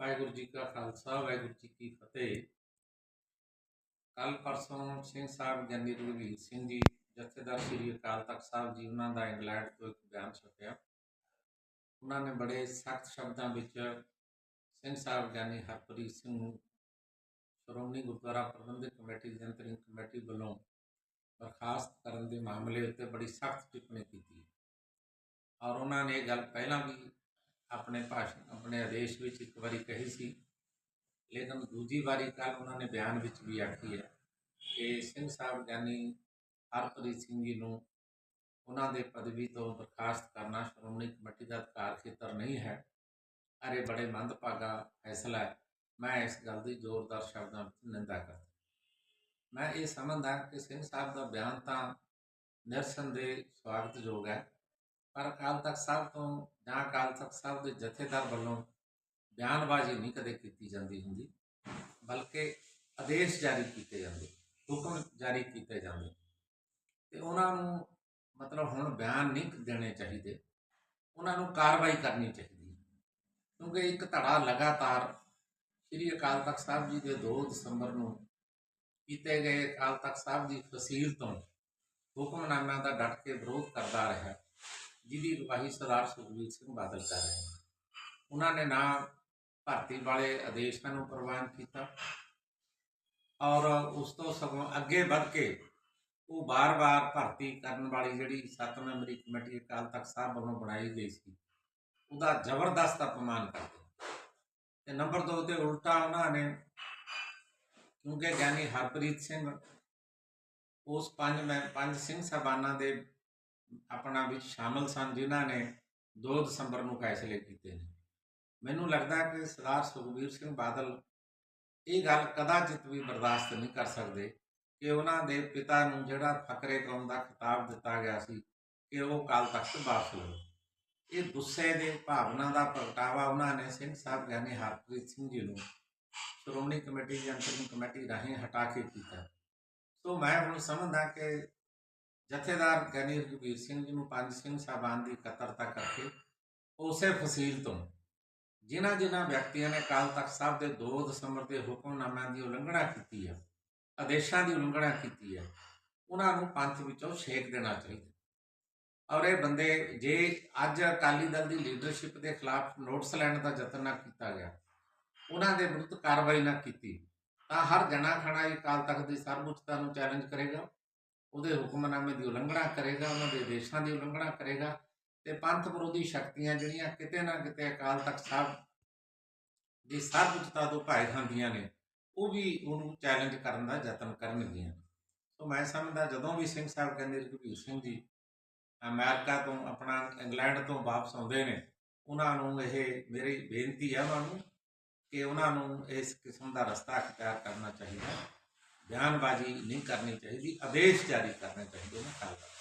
ਵਾਹਿਗੁਰੂ ਜੀ ਕਾ ਖਾਲਸਾ, ਵਾਹਿਗੁਰੂ ਜੀ ਕੀ ਫਤਿਹ। ਕੱਲ ਪਰਸੋਂ ਸਿੰਘ ਸਾਹਿਬ ਗਿਆਨੀ ਰਘਵੀਰ ਸਿੰਘ ਜੀ, ਜਥੇਦਾਰ ਸ੍ਰੀ ਅਕਾਲ ਤਖਤ ਸਾਹਿਬ ਜੀ, ਉਹਨਾਂ ਦਾ ਇੰਗਲੈਂਡ ਤੋਂ ਇੱਕ ਬਿਆਨ ਛਪਿਆ। ਉਹਨਾਂ ਨੇ ਬੜੇ ਸਖਤ ਸ਼ਬਦਾਂ ਵਿੱਚ ਸਿੰਘ ਸਾਹਿਬ ਗਿਆਨੀ ਹਰਪ੍ਰੀਤ ਸਿੰਘ ਨੂੰ ਸ਼੍ਰੋਮਣੀ ਗੁਰਦੁਆਰਾ ਪ੍ਰਬੰਧਕ ਕਮੇਟੀ ਜਨਤਰੀ ਕਮੇਟੀ ਵੱਲੋਂ ਬਰਖਾਸਤ ਕਰਨ ਦੇ ਮਾਮਲੇ ਉੱਤੇ ਬੜੀ ਸਖਤ ਟਿੱਪਣੀ ਕੀਤੀ। ਔਰ ਉਹਨਾਂ ਨੇ ਇਹ ਗੱਲ ਪਹਿਲਾਂ ਵੀ ਆਪਣੇ ਭਾਸ਼ਣ ਆਪਣੇ ਆਦੇਸ਼ ਵਿੱਚ ਇੱਕ ਵਾਰੀ ਕਹੀ ਸੀ। ਲੇਕਿਨ ਦੂਜੀ ਵਾਰੀ ਕੱਲ ਉਹਨਾਂ ਨੇ ਬਿਆਨ ਵਿੱਚ ਵੀ ਆਖੀ ਹੈ ਕਿ ਸਿੰਘ ਸਾਹਿਬ ਗਿਆਨੀ ਹਰਪ੍ਰੀਤ ਸਿੰਘ ਜੀ ਨੂੰ ਉਹਨਾਂ ਦੇ ਪਦਵੀ ਤੋਂ ਬਰਖਾਸਤ ਕਰਨਾ ਸ਼੍ਰੋਮਣੀ ਕਮੇਟੀ ਦਾ ਅਧਿਕਾਰ ਖੇਤਰ ਨਹੀਂ ਹੈ। ਅਰੇ ਬੜੇ ਮੰਦਭਾਗਾ ਫੈਸਲਾ ਹੈ। ਮੈਂ ਇਸ ਗੱਲ ਦੀ ਜ਼ੋਰਦਾਰ ਸ਼ਬਦਾਂ ਵਿੱਚ ਨਿੰਦਾ ਕਰਦਾ ਮੈਂ ਇਹ ਸਮਝਦਾ ਕਿ ਸਿੰਘ ਸਾਹਿਬ ਦਾ ਬਿਆਨ ਤਾਂ ਨਿਰਸੰਦੇਹ ਸਵਾਗਤਯੋਗ ਹੈ। ਪਰ ਅਕਾਲ ਤਖਤ ਸਾਹਿਬ ਤੋਂ, ਜਾਂ ਅਕਾਲ ਤਖਤ ਸਾਹਿਬ ਦੇ ਜਥੇਦਾਰ ਵੱਲੋਂ ਬਿਆਨਬਾਜ਼ੀ ਨਹੀਂ ਕਦੇ ਕੀਤੀ ਜਾਂਦੀ ਹੁੰਦੀ, ਬਲਕਿ ਆਦੇਸ਼ ਜਾਰੀ ਕੀਤੇ ਜਾਂਦੇ, ਹੁਕਮ ਜਾਰੀ ਕੀਤੇ ਜਾਂਦੇ। ਤੇ ਉਹਨਾਂ ਨੂੰ ਮਤਲਬ ਹੁਣ ਬਿਆਨ ਨਹੀਂ ਦੇਣੇ ਚਾਹੀਦੇ, ਉਹਨਾਂ ਨੂੰ ਕਾਰਵਾਈ ਕਰਨੀ ਚਾਹੀਦੀ ਕਿਉਂਕਿ ਇੱਕ ਧੜਾ ਲਗਾਤਾਰ ਸ੍ਰੀ ਅਕਾਲ ਤਖਤ ਸਾਹਿਬ ਜੀ ਦੇ 2 ਦਸੰਬਰ ਨੂੰ ਕੀਤੇ ਗਏ ਅਕਾਲ ਤਖਤ ਸਾਹਿਬ ਦੀ ਫਸੀਲ ਤੋਂ ਹੁਕਮਨਾਮਿਆਂ ਦਾ ਡਟ ਕੇ ਵਿਰੋਧ ਕਰਦਾ ਰਿਹਾ। ਜਿਹਦੀ ਅਗਵਾਈ ਸਰਦਾਰ ਸੁਖਬੀਰ ਸਿੰਘ ਬਾਦਲ ਕਰ ਰਹੇ ਹਨ ਉਹਨਾਂ ਨੇ ਨਾ ਭਰਤੀ ਵਾਲੇ ਆਦੇਸ਼ਾਂ ਨੂੰ ਪ੍ਰਵਾਨ ਕੀਤਾ ਔਰ ਉਸ ਤੋਂ ਸਗੋਂ ਅੱਗੇ ਵੱਧ ਕੇ ਉਹ ਬਾਰ-ਬਾਰ ਭਰਤੀ ਕਰਨ ਵਾਲੀ ਜਿਹੜੀ 7 ਮੈਂਬਰੀ ਕਮੇਟੀ ਅਕਾਲ ਤਖਤ ਸਾਹਿਬ ਵੱਲੋਂ ਬਣਾਈ ਗਈ ਸੀ, ਉਹਦਾ ਜ਼ਬਰਦਸਤ ਅਪਮਾਨ ਕਰਦੇ ਤੇ ਨੰਬਰ 2 ਤੇ ਉਲਟਾ ਉਹਨਾਂ ਨੇ, ਕਿਉਂਕਿ ਗਿਆਨੀ ਹਰਪ੍ਰੀਤ ਸਿੰਘ, ਉਸ ਪੰਜ ਮੈਂ, ਪੰਜ ਸਿੰਘ ਸਾਹਿਬਾਨਾਂ ਦੇ ਆਪਣਾ ਵਿੱਚ ਸ਼ਾਮਲ ਸਨ, ਜਿਨ੍ਹਾਂ ਨੇ 2 ਦਸੰਬਰ ਨੂੰ ਫੈਸਲੇ ਕੀਤੇ ਨੇ। ਮੈਨੂੰ ਲੱਗਦਾ ਕਿ ਸਰਦਾਰ ਸੁਖਬੀਰ ਸਿੰਘ ਬਾਦਲ ਇਹ ਗੱਲ ਕਦਾਚਿਤ ਵੀ ਬਰਦਾਸ਼ਤ ਨਹੀਂ ਕਰ ਸਕਦੇ ਕਿ ਉਹਨਾਂ ਦੇ ਪਿਤਾ ਨੂੰ ਜਿਹੜਾ ਫਕਰੇ ਕੌਮ ਦਾ ਖਿਤਾਬ ਦਿੱਤਾ ਗਿਆ ਸੀ ਕਿ ਉਹ ਕਾਲ ਤਖਤ ਵਾਪਸ ਲਓ ਇਹ ਗੁੱਸੇ ਦੇ ਭਾਵਨਾ ਦਾ ਪ੍ਰਗਟਾਵਾ ਉਹਨਾਂ ਨੇ ਸਿੰਘ ਸਾਹਿਬ ਗਿਆਨੀ ਹਰਪ੍ਰੀਤ ਸਿੰਘ ਜੀ ਨੂੰ ਸ਼੍ਰੋਮਣੀ ਕਮੇਟੀ ਦੀ ਅੰਤਰਿਮ ਕਮੇਟੀ ਰਾਹੀਂ ਹਟਾ ਕੇ ਕੀਤਾ। ਸੋ ਮੈਂ ਹੁਣ ਸਮਝਦਾ ਕਿ ਜਥੇਦਾਰ ਗਿਆਨੀ ਰਘਵੀਰ ਸਿੰਘ ਜੀ ਨੂੰ ਪੰਜ ਸਿੰਘ ਸਾਹਿਬਾਨ ਦੀ ਇਕੱਤਰਤਾ ਕਰਕੇ ਉਸੇ ਫਸੀਲ ਤੋਂ ਜਿਨ੍ਹਾਂ ਜਿਨ੍ਹਾਂ ਵਿਅਕਤੀਆਂ ਨੇ ਕਾਲ ਤਖਤ ਸਾਹਿਬ ਦੇ 2 ਦਸੰਬਰ ਦੇ ਹੁਕਮਨਾਮਿਆਂ ਦੀ ਉਲੰਘਣਾ ਕੀਤੀ ਹੈ ਆਦੇਸ਼ਾਂ ਦੀ ਉਲੰਘਣਾ ਕੀਤੀ ਹੈ ਉਹਨਾਂ ਨੂੰ ਪੰਥ ਵਿੱਚੋਂ ਛੇਕ ਦੇਣਾ ਚਾਹੀਦਾ। ਔਰ ਇਹ ਬੰਦੇ ਜੇ ਅੱਜ ਅਕਾਲੀ ਦਲ ਦੀ ਲੀਡਰਸ਼ਿਪ ਦੇ ਖਿਲਾਫ ਨੋਟਸ ਲੈਣ ਦਾ ਯਤਨ ਨਾ ਕੀਤਾ ਗਿਆ, ਉਹਨਾਂ ਦੇ ਵਿਰੁੱਧ ਕਾਰਵਾਈ ਨਾ ਕੀਤੀ, ਤਾਂ ਹਰ ਜਣਾ ਖਣਾ ਇਹ ਕਾਲ ਤਖਤ ਦੀ ਸਰਵਉੱਚਤਾ ਨੂੰ ਚੈਲੰਜ ਕਰੇਗਾ। ਉਹਦੇ ਹੁਕਮਨਾਮੇ ਦੀ ਉਲੰਘਣਾ ਕਰੇਗਾ, ਉਹਨਾਂ ਦੇ ਦੇਸ਼ਾਂ ਦੀ ਉਲੰਘਣਾ ਕਰੇਗਾ ਤੇ ਪੰਥ ਵਿਰੋਧੀ ਸ਼ਕਤੀਆਂ ਜਿਹੜੀਆਂ ਕਿਤੇ ਨਾ ਕਿਤੇ ਅਕਾਲ ਤਖਤ ਸਾਹਿਬ ਦੀ ਸਰਵਉੱਚਤਾ ਤੋਂ ਭਾਈ ਖਾਂਦੀਆਂ ਨੇ, ਉਹ ਵੀ ਉਹਨੂੰ ਚੈਲੰਜ ਕਰਨ ਦਾ ਯਤਨ ਕਰਨਗੀਆਂ। ਸੋ ਮੈਂ ਸਮਝਦਾ ਜਦੋਂ ਵੀ ਸਿੰਘ ਸਾਹਿਬ ਕਹਿੰਦੇ ਰਘਵੀਰ ਸਿੰਘ ਜੀ ਅਮਰੀਕਾ ਤੋਂ ਆਪਣਾ ਇੰਗਲੈਂਡ ਤੋਂ ਵਾਪਸ ਆਉਂਦੇ ਨੇ, ਉਹਨਾਂ ਨੂੰ ਇਹ ਮੇਰੀ ਬੇਨਤੀ ਹੈ ਉਹਨਾਂ ਨੂੰ ਕਿ ਉਹਨਾਂ ਨੂੰ ਇਸ ਕਿਸਮ ਦਾ ਰਸਤਾ ਅਖਤਿਆਰ ਕਰਨਾ ਚਾਹੀਦਾ। ਬਿਆਨਬਾਜ਼ੀ ਨਹੀਂ ਕਰਨੀ ਚਾਹੀਦੀ ਆਦੇਸ਼ ਜਾਰੀ ਕਰਨੇ ਚਾਹੀਦੇ ਨੇ ਕਾਲ ਤਖਤ